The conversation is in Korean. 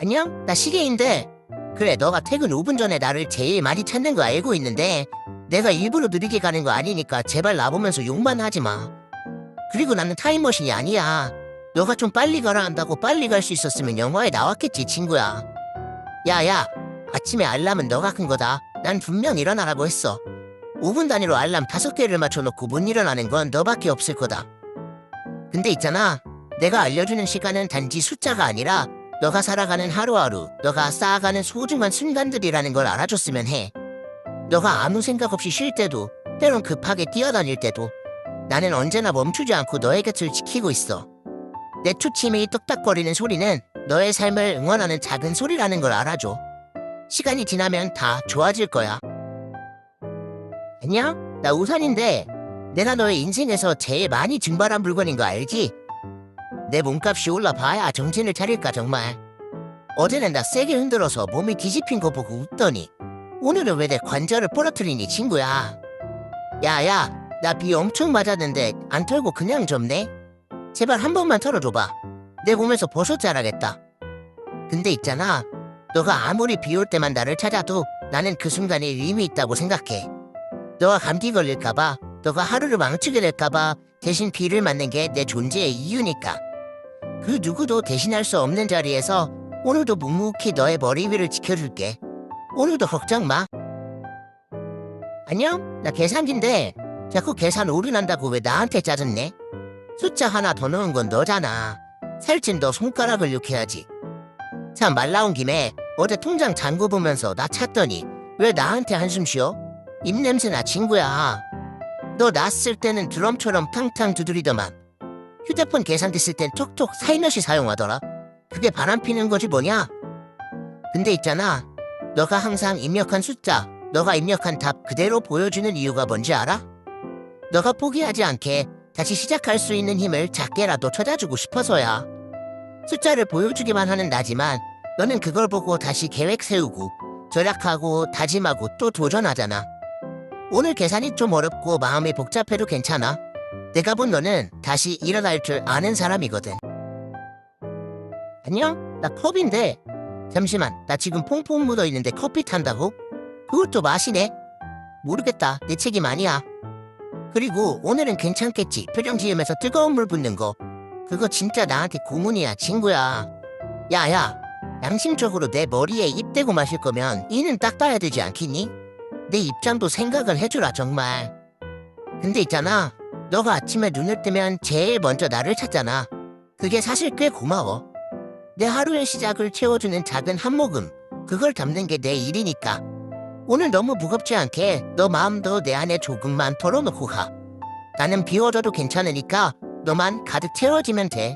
안녕? 나 시계인데. 그래, 너가 퇴근 5분 전에 나를 제일 많이 찾는 거 알고 있는데, 내가 일부러 느리게 가는 거 아니니까 제발 나보면서 욕만 하지 마. 그리고 나는 타임머신이 아니야. 너가 좀 빨리 가라 한다고 빨리 갈 수 있었으면 영화에 나왔겠지, 친구야. 야, 야. 아침에 알람은 너가 큰 거다. 난 분명 일어나라고 했어. 5분 단위로 알람 다섯 개를 맞춰놓고 못 일어나는 건 너밖에 없을 거다. 근데 있잖아. 내가 알려주는 시간은 단지 숫자가 아니라 너가 살아가는 하루하루, 너가 쌓아가는 소중한 순간들이라는 걸 알아줬으면 해. 너가 아무 생각 없이 쉴 때도, 때론 급하게 뛰어다닐 때도, 나는 언제나 멈추지 않고 너의 곁을 지키고 있어. 내 초침이 똑딱거리는 소리는 너의 삶을 응원하는 작은 소리라는 걸 알아줘. 시간이 지나면 다 좋아질 거야. 안녕? 나 우산인데, 내가 너의 인생에서 제일 많이 증발한 물건인 거 알지? 내 몸값이 올라봐야 정신을 차릴까 정말. 어제는 나 세게 흔들어서 몸이 뒤집힌 거 보고 웃더니 오늘은 왜 내 관절을 부러뜨리니 친구야. 야야 나 비 엄청 맞았는데 안 털고 그냥 접네? 제발 한 번만 털어줘봐. 내 몸에서 버섯 자라겠다. 근데 있잖아 너가 아무리 비 올 때만 나를 찾아도 나는 그 순간에 의미 있다고 생각해. 너가 감기 걸릴까봐 너가 하루를 망치게 될까봐 대신 비를 맞는 게 내 존재의 이유니까. 그 누구도 대신할 수 없는 자리에서 오늘도 묵묵히 너의 머리 위를 지켜줄게. 오늘도 걱정 마. 안녕? 나 계산기인데 자꾸 계산 오류난다고 왜 나한테 짜증내? 숫자 하나 더 넣은 건 너잖아. 살찐 너 손가락을 욕해야지. 참 말 나온 김에 어제 통장 잔고 보면서 나 찾더니 왜 나한테 한숨 쉬어? 입냄새나 친구야. 너 났을 때는 드럼처럼 탕탕 두드리더만 휴대폰 계산기 쓸 땐 톡톡 살며시 사용하더라. 그게 바람 피는 거지 뭐냐? 근데 있잖아. 너가 항상 입력한 숫자, 너가 입력한 답 그대로 보여주는 이유가 뭔지 알아? 너가 포기하지 않게 다시 시작할 수 있는 힘을 작게라도 찾아주고 싶어서야. 숫자를 보여주기만 하는 나지만 너는 그걸 보고 다시 계획 세우고 절약하고 다짐하고 또 도전하잖아. 오늘 계산이 좀 어렵고 마음이 복잡해도 괜찮아. 내가 본 너는 다시 일어날 줄 아는 사람이거든. 안녕? 나 컵인데. 잠시만, 나 지금 퐁퐁 묻어 있는데 커피 탄다고? 그것도 마시네? 모르겠다. 내 책임 아니야. 그리고 오늘은 괜찮겠지. 표정 지으면서 뜨거운 물 붓는 거. 그거 진짜 나한테 고문이야, 친구야. 야야, 양심적으로 내 머리에 입 대고 마실 거면 이는 닦아야 되지 않겠니? 내 입장도 생각을 해주라, 정말. 근데 있잖아. 너가 아침에 눈을 뜨면 제일 먼저 나를 찾잖아. 그게 사실 꽤 고마워. 내 하루의 시작을 채워주는 작은 한 모금. 그걸 담는 게 내 일이니까. 오늘 너무 무겁지 않게 너 마음도 내 안에 조금만 털어놓고 가. 나는 비워줘도 괜찮으니까 너만 가득 채워지면 돼.